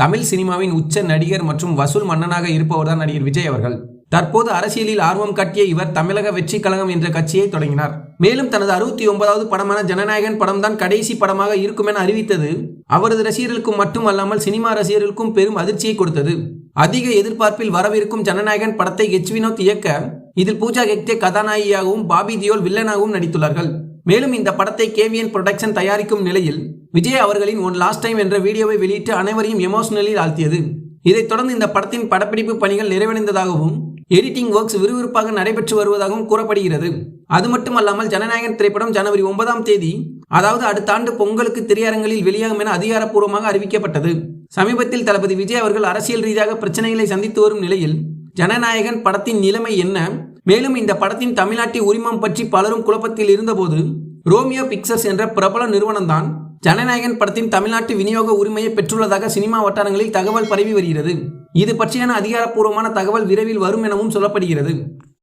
தமிழ் சினிமாவின் உச்ச நடிகர் மற்றும் வசூல் மன்னனாக இருப்பவர்தான் நடிகர் விஜய் அவர்கள். தற்போது அரசியலில் ஆர்வம் காட்டிய இவர் தமிழக வெற்றி கழகம் என்ற கட்சியை தொடங்கினார். மேலும் தனது அறுபத்தி ஒன்பதாவது படமான ஜனநாயகன் படம்தான் கடைசி படமாக இருக்கும் என அறிவித்தது. அவரது ரசிகர்களுக்கும் மட்டுமல்லாமல் சினிமா ரசிகர்களுக்கும் பெரும் அதிர்ச்சியை கொடுத்தது. அதிக எதிர்பார்ப்பில் வரவிருக்கும் ஜனநாயகன் படத்தை எச் வினோத் இயக்க இதில் பூஜா ஹெக்டே கதாநாயகியாகவும் பாபி தியோல் வில்லனாகவும் நடித்துள்ளார்கள். மேலும் இந்த படத்தை கேவிஎன் புரொடக்ஷன் தயாரிக்கும் நிலையில் விஜய் அவர்களின் ஒன் லாஸ்ட் டைம் என்ற வீடியோவை வெளியிட்டு அனைவரையும் எமோஷனலில் ஆழ்த்தியது. இதைத் தொடர்ந்து இந்த படத்தின் படப்பிடிப்பு பணிகள் நிறைவடைந்ததாகவும் எடிட்டிங் ஒர்க்ஸ் விறுவிறுப்பாக நடைபெற்று வருவதாகவும் கூறப்படுகிறது. அது மட்டுமல்லாமல் ஜனநாயகன் திரைப்படம் ஜனவரி ஒன்பதாம் தேதி அதாவது அடுத்த ஆண்டு பொங்கலுக்கு திரையரங்களில் வெளியாகும் என அதிகாரப்பூர்வமாக அறிவிக்கப்பட்டது. சமீபத்தில் தளபதி விஜய் அவர்கள் அரசியல் ரீதியாக பிரச்சனைகளை சந்தித்து வரும் நிலையில் ஜனநாயகன் படத்தின் நிலைமை என்ன மேலும் இந்த படத்தின் தமிழ்நாட்டு உரிமம் பற்றி பலரும் குழப்பத்தில் இருந்தபோது ரோமியோ பிக்சர்ஸ் என்ற பிரபல நிறுவனம்தான் ஜனநாயகன் படத்தின் தமிழ்நாட்டு விநியோக உரிமையை பெற்றுள்ளதாக சினிமா வட்டாரங்களில் தகவல் பரவி வருகிறது. இது பற்றியான அதிகாரப்பூர்வமான தகவல் விரைவில் வரும் எனவும் சொல்லப்படுகிறது.